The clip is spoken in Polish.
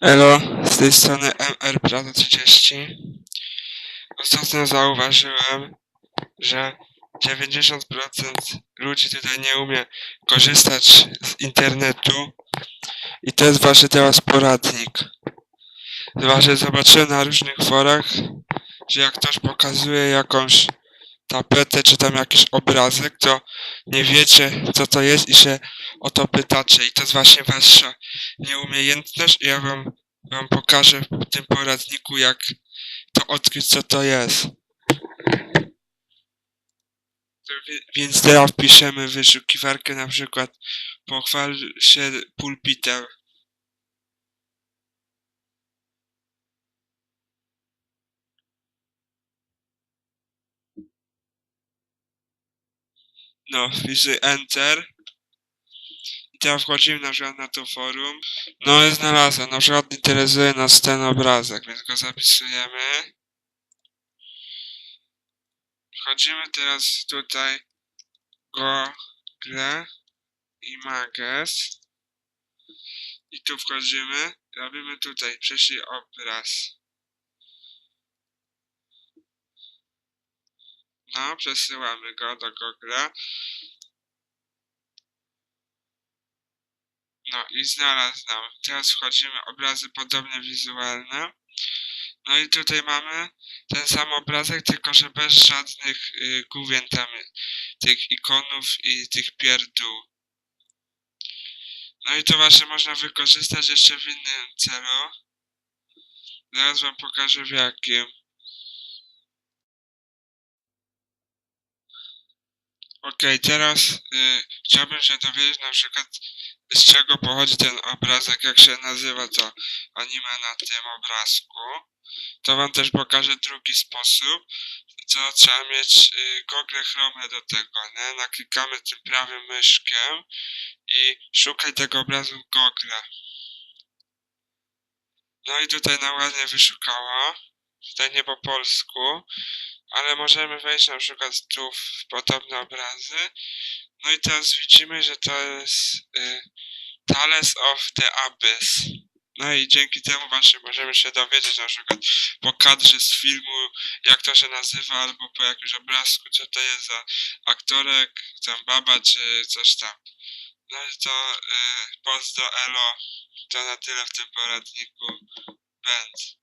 Elo, z tej strony MR Prado 30. Ostatnio zauważyłem, że 90% ludzi tutaj nie umie korzystać z internetu i to jest właśnie teraz poradnik. Właśnie zobaczyłem na różnych forach, że jak ktoś pokazuje jakąś tapetę czy tam jakiś obrazek, to nie wiecie co to jest i się o to pytacie i to jest właśnie wasza nieumiejętność i ja wam, wam pokażę w tym poradniku jak to odkryć co to jest. Więc teraz wpiszemy w wyszukiwarkę na przykład pochwal się pulpitem. No, wpisuj Enter. I teraz wchodzimy na przykład na to forum. No i znalazłem, na przykład interesuje nas ten obrazek, więc go zapisujemy. Wchodzimy teraz tutaj Google Images. I tu wchodzimy, robimy tutaj, prześlij obraz. No, przesyłamy go do Google'a. No i znalazł nam. Teraz wchodzimy obrazy podobne wizualne. No i tutaj mamy ten sam obrazek, tylko że bez żadnych y, główien tam, tych ikonów i tych pierdół. No i to właśnie można wykorzystać jeszcze w innym celu. Zaraz wam pokażę w jakim. Okej, teraz y, chciałbym się dowiedzieć na przykład z czego pochodzi ten obrazek, jak się nazywa to anime na tym obrazku. To wam też pokażę drugi sposób, co trzeba mieć y, Google Chrome do tego, nie? Naklikamy tym prawym myszkiem i szukaj tego obrazu w Google. No i tutaj nam ładnie wyszukało. Tutaj nie po polsku, ale możemy wejść na przykład tu w podobne obrazy. No i teraz widzimy, że to jest y, Tales of the Abyss. No i dzięki temu właśnie możemy się dowiedzieć na przykład po kadrze z filmu, jak to się nazywa, albo po jakimś obrazku, co to jest za aktorek, tam baba, czy coś tam. No i to y, elo, to na tyle w tym poradniku. Będ.